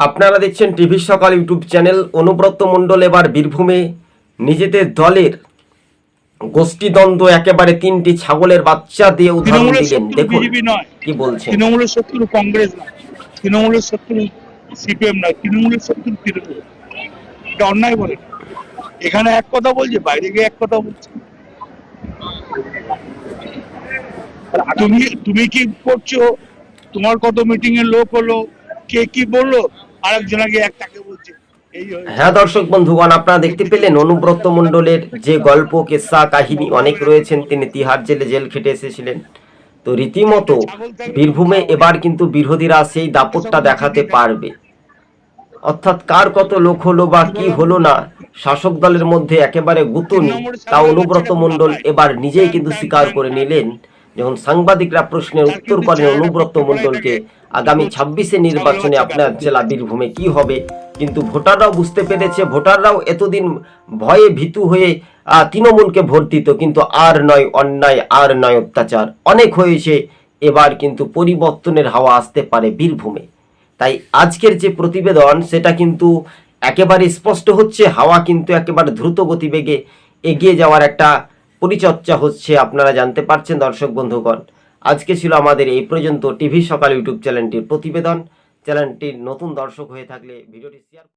আপনারা দেখছেন টিভি সকাল ইউটিউব চ্যানেল। অনুব্রত মণ্ডল এবার বীরভূমে নিজেদের দলের গোষ্ঠীদ্বন্দ্ব একেবারে তিনটি ছাগলের বাচ্চা দিয়ে উদাহরণ দিলেন। দেখুন কি বলছেন। তৃণমূলের শত্রু কংগ্রেস তৃণমূলের শত্রু সিপিএম নয়। তৃণমূলের শত্রু তৃণমূল এটা অন্যায় বলে। এখানে এক কথা বলছে বাইরে গিয়ে এক কথা বলছে। তুমি তুমি কি করছ? তোমার কত মিটিং এর লোক হলো? কে কি বলল? হ্যাঁ দর্শক বন্ধুগণ, আপনারা দেখতে পেলেন অনুব্রত মণ্ডলের যে গল্প, কেসা, কাহিনী অনেক রয়েছেন। তিনি তিহার জেলে জেল খেটে এসেছিলেন। তো রীতিমতো বীরভূমে এবার কিন্তু বিরোধীরা সেই দাপটটা দেখাতে পারবে। অর্থাৎ কার কত লোক হলো বা কি হলো না, শাসক দলের মধ্যে একেবারে গুতুনি। তা অনুব্রত মণ্ডল এবার নিজেই কিন্তু স্বীকার করে নিলেন। যখন সাংবাদিকরা প্রশ্নের উত্তর করেন অনুব্রত মণ্ডলকে আগামী ছাব্বিশে নির্বাচনে আপনার জেলা বীরভূমে কি হবে? কিন্তু ভোটাররাও বুঝতে পেরেছে ভোটাররাও এতদিন ভয়ে ভীতু হয়ে তৃণমূলকে ভোট দিত কিন্তু আর নয় অন্যায় আর নয় অত্যাচার। অনেক হয়েছে এবার কিন্তু পরিবর্তনের হাওয়া আসতে পারে বীরভূমে। তাই আজকের যে প্রতিবেদন সেটা কিন্তু একেবারে স্পষ্ট হচ্ছে হাওয়া কিন্তু একেবারে দ্রুত গতিবেগে এগিয়ে যাওয়ার একটা পরিচর্যা হচ্ছে, আপনারা জানতে পারছেন দর্শক বন্ধুগণ। আজকে ছিল আমাদের এই পর্যন্ত টিভি সকাল ইউটিউব চ্যানেলটির প্রতিবেদন। চ্যানেলটির নতুন দর্শক হয়ে থাকলে ভিডিওটি শেয়ার